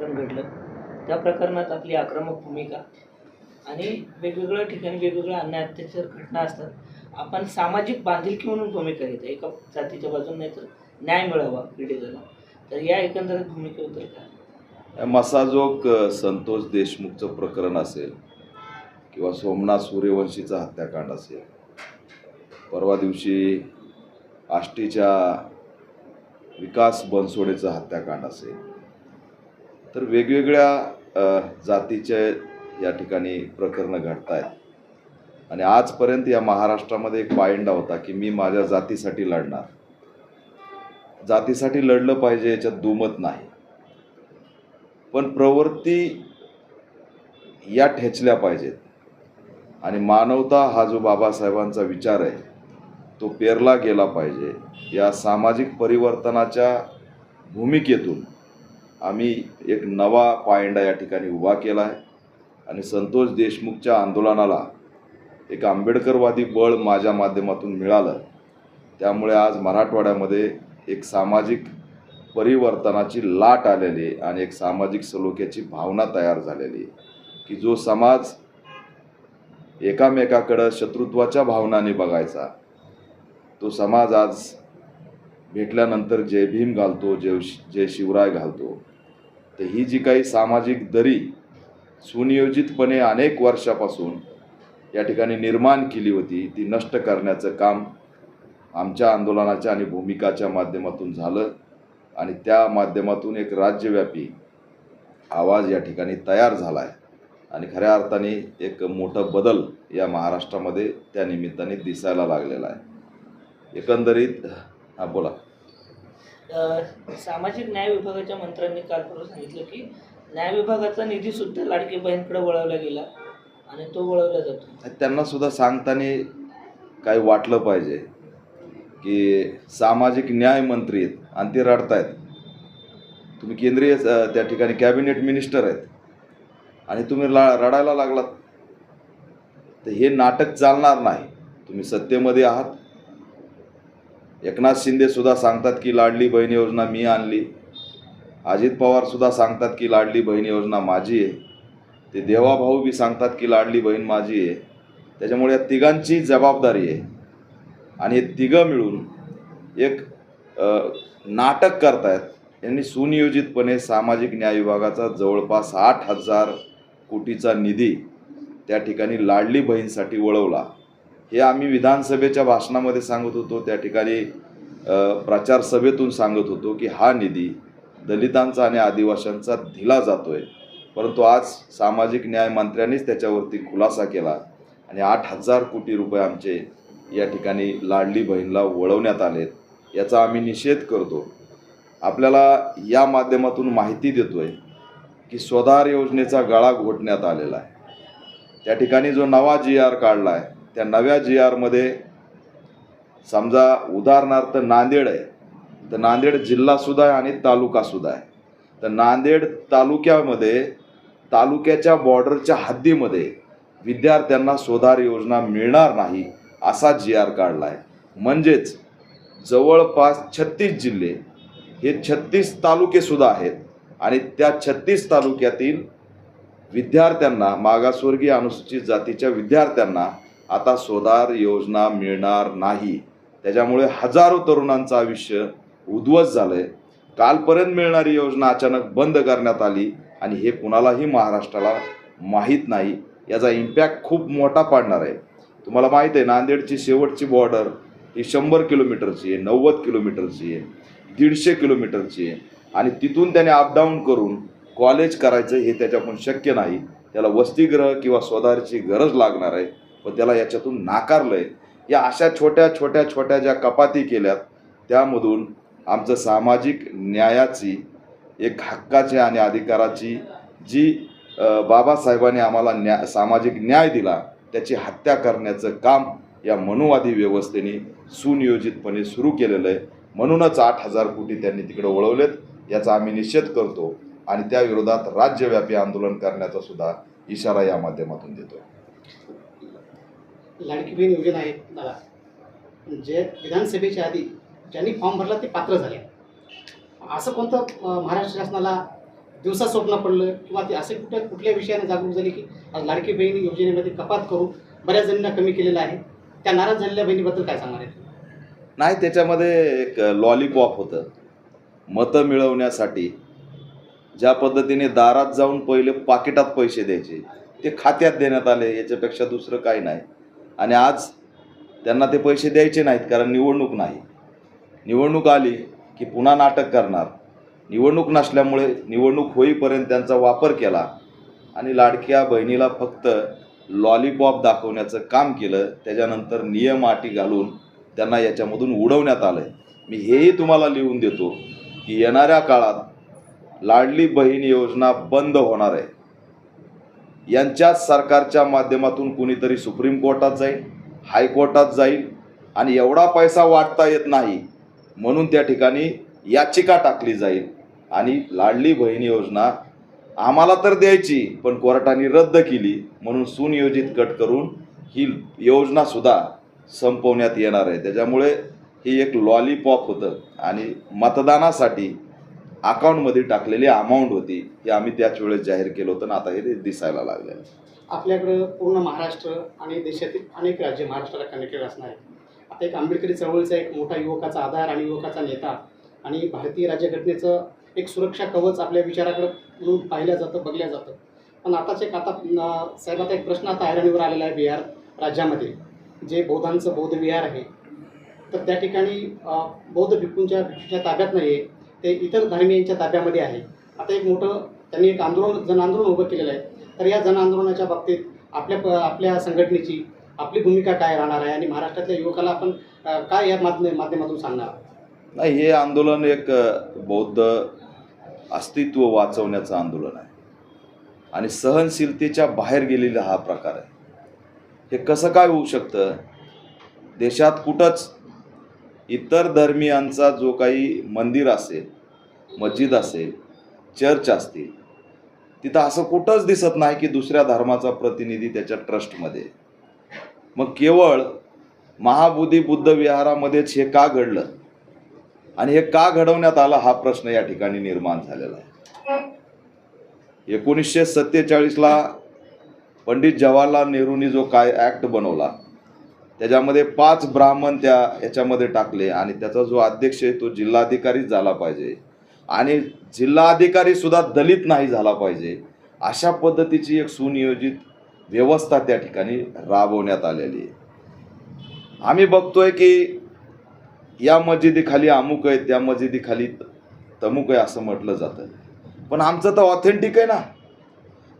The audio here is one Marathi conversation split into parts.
प्रकरण घडलं. त्या प्रकरणात आपली आक्रमक भूमिका आणि वेगवेगळ्या ठिकाणी वेगवेगळ्या अन्याय अत्याचार घटना असतात. आपण सामाजिक बांधिलकी म्हणून भूमिका घेतो. एका जातीच्या बाजूने नाही तर न्याय मिळावा पीडितेला तर या एकंदरीत भूमिकेबद्दल काय? मसाजोग संतोष देशमुखचं प्रकरण असेल किंवा सोमनाथ सूर्यवंशीचा हत्याकांड असेल परवा दिवशी आष्टीच्या विकास बनसोडेचं हत्याकांड असेल तर वेगवेगळ्या जातीचे या ठिकाणी प्रकरणं घडत आहेत आणि आजपर्यंत या महाराष्ट्रामध्ये एक पायंडा होता की मी माझ्या जातीसाठी लढणार. जातीसाठी लढलं पाहिजे याच्यात दुमत नाही. पण प्रवृत्ती या ठेचल्या पाहिजेत. आणि मानवता हा जो बाबासाहेबांचा विचार आहे तो पेरला गेला पाहिजे या सामाजिक परिवर्तनाच्या भूमिकेतून. आम्ही एक नवा पायंडा या ठिकाणी उभा केला आहे. आणि संतोष देशमुखच्या आंदोलनाला एक आंबेडकरवादी बळ माझ्या माध्यमातून मिळालं. त्यामुळे आज मराठवाड्यामध्ये एक सामाजिक परिवर्तनाची लाट आलेली आहे आणि एक सामाजिक सलोख्याची भावना तयार झालेली आहे की जो समाज एकामेकाकडं शत्रुत्वाच्या भावनाने बघायचा तो समाज आज भेटल्यानंतर जय भीम घालतो जय जय शिवराय घालतो. तर ही जी काही सामाजिक दरी सुनियोजितपणे अनेक वर्षापासून या ठिकाणी निर्माण केली होती ती नष्ट करण्याचं काम आमच्या आंदोलनाच्या आणि भूमिकाच्या माध्यमातून झालं आणि त्या माध्यमातून एक राज्यव्यापी आवाज या ठिकाणी तयार झाला आहे. आणि खऱ्या अर्थाने एक मोठा बदल या महाराष्ट्रामध्ये त्या निमित्ताने दिसायला लागलेला आहे. एकंदरीत हां बोला. सामाजिक न्याय विभागाच्या मंत्र्यांनी काल परवा सांगितलं की न्याय विभागाचा निधी सुद्धा लाडकी बहीणकडे वळवला गेला आणि तो वळवला जातो. त्यांना सुद्धा सांगताना काही वाटलं पाहिजे की सामाजिक न्याय मंत्री आहेत आणि ते रडतायत. तुम्ही केंद्रीय त्या ठिकाणी कॅबिनेट मिनिस्टर आहेत आणि तुम्ही ला रडायला लागलात. तर हे नाटक चालणार नाही. तुम्ही सत्तेमध्ये आहात एकनाथ शिंदेसुद्धा सांगतात की लाडली बहीण योजना मी आणली. अजित पवारसुद्धा सांगतात की लाडली बहीण योजना माझी आहे. ते देवाभाऊ बी सांगतात की लाडली बहीण माझी आहे. त्याच्यामुळे या तिघांची जबाबदारी आहे. आणि हे तिघं मिळून एक नाटक करतायत. यांनी सुनियोजितपणे सामाजिक न्याय विभागाचा जवळपास आठ हजार कोटीचा निधी त्या ठिकाणी लाडली बहीणसाठी वळवला. हे आम्ही विधानसभेच्या भाषणामध्ये सांगत होतो त्या ठिकाणी प्रचार सभेतून सांगत होतो की हा निधी दलितांचा आणि आदिवाशांचा दिला जातो आहे परंतु आज सामाजिक न्याय मंत्र्यांनीच त्याच्यावरती खुलासा केला आणि आठ हजार कोटी रुपये आमचे या ठिकाणी लाडली बहीणला वळवण्यात आलेत याचा आम्ही निषेध करतो. आपल्याला या माध्यमातून माहिती देतो आहे की स्वधार योजनेचा गळा घोटण्यात आलेला आहे. त्या ठिकाणी जो नवा जी आर काढला आहे त्या नव्या जी आरमध्ये समजा उदाहरणार्थ नांदेड आहे तर नांदेड जिल्हासुद्धा आहे आणि तालुकासुद्धा आहे. तर नांदेड तालुक्यामध्ये तालुक्याच्या बॉर्डरच्या हद्दीमध्ये विद्यार्थ्यांना सोधार योजना मिळणार नाही असा जी आर काढला आहे म्हणजेच जवळपास छत्तीस जिल्हे हे छत्तीस तालुकेसुद्धा आहेत आणि त्या छत्तीस तालुक्यातील विद्यार्थ्यांना मागासवर्गीय अनुसूचित जातीच्या विद्यार्थ्यांना आता सोदार योजना मिळणार नाही. त्याच्यामुळे हजारो तरुणांचं आयुष्य उद्ध्वस्त झालं आहे कालपर्यंत मिळणारी योजना अचानक बंद करण्यात आली आणि हे कुणालाही महाराष्ट्राला माहीत नाही याचा इम्पॅक्ट खूप मोठा पडणार आहे. तुम्हाला माहीत आहे नांदेडची शेवटची बॉर्डर ही शंभर किलोमीटरची आहे नव्वद किलोमीटरची आहे दीडशे किलोमीटरची आहे. आणि तिथून त्याने अपडाऊन करून कॉलेज करायचं हे त्याच्याकडून शक्य नाही. त्याला वसतिगृह किंवा स्वधारची गरज लागणार आहे. व त्याला याच्यातून नाकारलं आहे या अशा छोट्या छोट्या छोट्या ज्या कपाती केल्यात त्यामधून आमचं सामाजिक न्यायाची एक हक्काची आणि अधिकाराची जी बाबासाहेबांनी आम्हाला न्या सामाजिक न्याय दिला त्याची हत्या करण्याचं काम या मनुवादी व्यवस्थेने सुनियोजितपणे सुरू केलेलं आहे. म्हणूनच आठ हजार कोटी त्यांनी तिकडे वळवलेत याचा आम्ही निषेध करतो आणि त्याविरोधात राज्यव्यापी आंदोलन करण्याचा सुद्धा इशारा या माध्यमातून देतो. लाडकी बहीण योजना आहे दादा जे म्हणजे विधानसभेच्या आधी ज्यांनी फॉर्म भरला ते पात्र झाले. असं कोणतं महाराष्ट्र शासनाला दिवसा स्वप्न पडलं किंवा ते असे कुठल्या कुठल्या विषयाने जागरूक झाले की आज लाडकी बहीण योजनेमध्ये कपात करून बऱ्याच जणींना कमी केलेलं आहे? त्या नाराज झालेल्या बहिणीबद्दल काय सांगणार आहे नाही त्याच्यामध्ये एक लॉलीपॉप होतं. मतं मिळवण्यासाठी ज्या पद्धतीने दारात जाऊन पहिले पाकिटात पैसे द्यायचे ते खात्यात देण्यात आले याच्यापेक्षा दुसरं काही नाही. आणि आज त्यांना ते पैसे द्यायचे नाहीत कारण निवडणूक नाही. निवडणूक आली की पुन्हा नाटक करणार. निवडणूक नसल्यामुळे निवडणूक होईपर्यंत त्यांचा वापर केला आणि लाडक्या बहिणीला फक्त लॉलीपॉप दाखवण्याचं काम केलं. त्याच्यानंतर नियम अटी घालून त्यांना याच्यामधून उडवण्यात आलं आहे मी हेही तुम्हाला लिहून देतो की येणाऱ्या काळात लाडली बहीण योजना बंद होणार आहे. यांच्याच सरकारच्या माध्यमातून कुणीतरी सुप्रीम कोर्टात जाईल हायकोर्टात जाईल आणि एवढा पैसा वाटता येत नाही म्हणून त्या ठिकाणी याचिका टाकली जाईल. आणि लाडली बहीण योजना आम्हाला तर द्यायची पण कोर्टाने रद्द केली म्हणून सुनियोजित कट करून ही योजनासुद्धा संपवण्यात येणार आहे. त्याच्यामुळे ही एक लॉलीपॉप होतं आणि मतदानासाठी अकाउंटमध्ये टाकलेली अमाऊंट होती ही आम्ही त्याच वेळेस जाहीर केलं होतं आता हे दिसायला लागलं आहे आपल्याकडं पूर्ण महाराष्ट्र आणि देशातील अनेक राज्य महाराष्ट्राला कनेक्टेड असणार आहे आता एक आंबेडकरी चळवळीचा एक मोठा युवकाचा आधार आणि युवकाचा नेता आणि भारतीय राज्यघटनेचं एक सुरक्षा कवच आपल्या विचाराकडं म्हणून पाहिलं जातं बघल्या जातं. पण आताच एक आता साहेब आता एक प्रश्न आता ऐरणीवर आलेला आहे बिहार राज्यामध्ये जे बौद्धांचं बौद्ध विहार आहे तर त्या ठिकाणी बौद्ध भिक्खूंच्या भिक्षूच्या ताब्यात नाही आहे ते इतर धर्मीयांच्या ताब्यामध्ये आहे. आता एक मोठं त्यांनी एक आंदोलन जन आंदोलन उभं केलेलं आहे. तर या जन आंदोलनाच्या बाबतीत आपल्या प आपल्या संघटनेची आपली भूमिका काय राहणार आहे आणि महाराष्ट्रातल्या युवकाला आपण काय या माध्यम माध्यमातून सांगणार? नाही हे आंदोलन एक बौद्ध अस्तित्व वाचवण्याचं आंदोलन आहे. आणि सहनशीलतेच्या बाहेर गेलेला हा प्रकार आहे. हे कसं काय होऊ शकतं? देशात कुठंच इतर धर्मियांचा जो काही मंदिर असेल मस्जिद असेल चर्च असतील तिथं असं कुठंच दिसत नाही की दुसऱ्या धर्माचा प्रतिनिधी त्याच्या ट्रस्टमध्ये. मग केवळ महाबुद्धी बुद्ध विहारामध्येच हे का घडलं? आणि हे का घडवण्यात आलं? हा प्रश्न या ठिकाणी निर्माण झालेला आहे. एकोणीसशे सत्तेचाळीसला पंडित जवाहरलाल नेहरूंनी जो काय ॲक्ट बनवला त्याच्यामध्ये पाच ब्राह्मण त्या याच्यामध्ये टाकले आणि त्याचा जो अध्यक्ष आहे तो जिल्हाधिकारीच झाला पाहिजे. आणि जिल्हाधिकारी सुद्धा दलित नाही झाला पाहिजे. अशा पद्धतीची एक सुनियोजित व्यवस्था त्या ठिकाणी राबवण्यात आलेली आहे. आम्ही बघतोय की या मस्जिदीखाली अमुक आहे त्या मस्जिदीखाली तमुक आहे असं म्हटलं जातं. पण आमचं तर ऑथेंटिक आहे ना.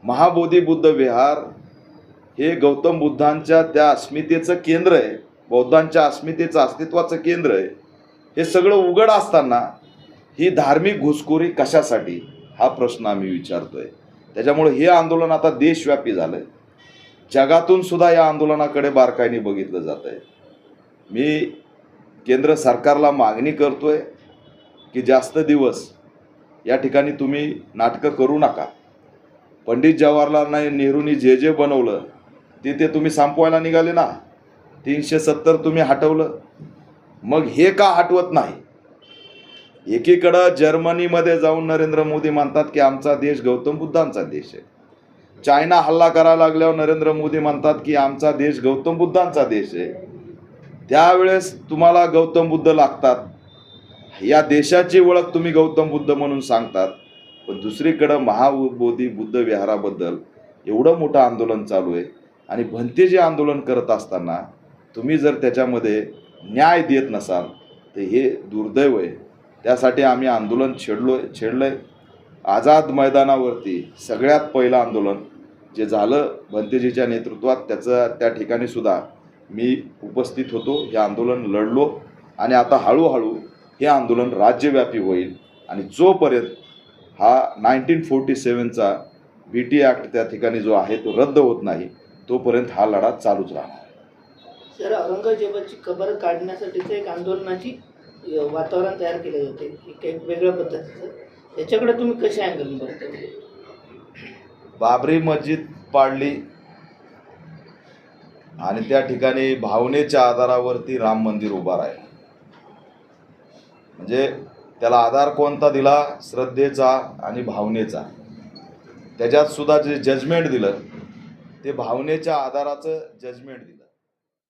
महाबोधी बुद्ध विहार हे गौतम बुद्धांच्या त्या अस्मितेचं केंद्र आहे. बौद्धांच्या अस्मितेचं अस्तित्वाचं केंद्र आहे. हे सगळं उघड असताना ही धार्मिक घुसखोरी कशासाठी? हा प्रश्न आम्ही विचारतोय. त्याच्यामुळे हे आंदोलन आता देशव्यापी झालं आहे जगातून सुद्धा या आंदोलनाकडे बारकाईने बघितलं जात आहे मी केंद्र सरकारला मागणी करतोय की जास्त दिवस या ठिकाणी तुम्ही नाटकं करू नका. पंडित जवाहरलाल नेहरूंनी जे जे बनवलं तिथे तुम्ही संपवायला निघाले ना तीनशे सत्तर तुम्ही हटवलं. मग हे का हटवत नाही? एकीकडं जर्मनीमध्ये जाऊन नरेंद्र मोदी म्हणतात की आमचा देश गौतम बुद्धांचा देश आहे. चायना हल्ला करायला लागल्यावर नरेंद्र मोदी म्हणतात की आमचा देश गौतम बुद्धांचा देश आहे. त्यावेळेस तुम्हाला गौतम बुद्ध लागतात. या देशाची ओळख तुम्ही गौतम बुद्ध म्हणून सांगतात. पण दुसरीकडं महाबोधी बुद्ध विहाराबद्दल एवढं मोठं आंदोलन चालू आहे. आणि भंते जे आंदोलन करत असताना तुम्ही जर त्याच्यामध्ये न्याय देत नसाल तर हे दुर्दैव आहे. त्यासाठी आम्ही आंदोलन छेडलो छेडलं आहे आझाद मैदानावरती सगळ्यात पहिलं आंदोलन जे झालं भंतेजीच्या नेतृत्वात त्याचं त्या ठिकाणी सुद्धा मी उपस्थित होतो हे आंदोलन लढलो. आणि आता हळूहळू हे आंदोलन राज्यव्यापी होईल. आणि जोपर्यंत हा नाईन्टीन फोर्टी सेवनचा बी टी ॲक्ट त्या ठिकाणी जो आहे तो रद्द होत नाही तोपर्यंत हा लढा चालूच राहणार. सर औरंगजेबाची कबर काढण्यासाठीचं एक आंदोलनाची वातावरण तयार केले जाते. एक एक वेगळ्या पद्धतीचं. त्याच्याकडे तुम्ही कसे अँगल बाबरी मस्जिद पाडली आणि त्या ठिकाणी भावनेच्या आधारावरती राम मंदिर उभा राहिलं. म्हणजे त्याला आधार कोणता दिला? श्रद्धेचा आणि भावनेचा. त्याच्यात सुद्धा जे जजमेंट दिलं ते भावनेच्या आधाराचं जजमेंट दिलं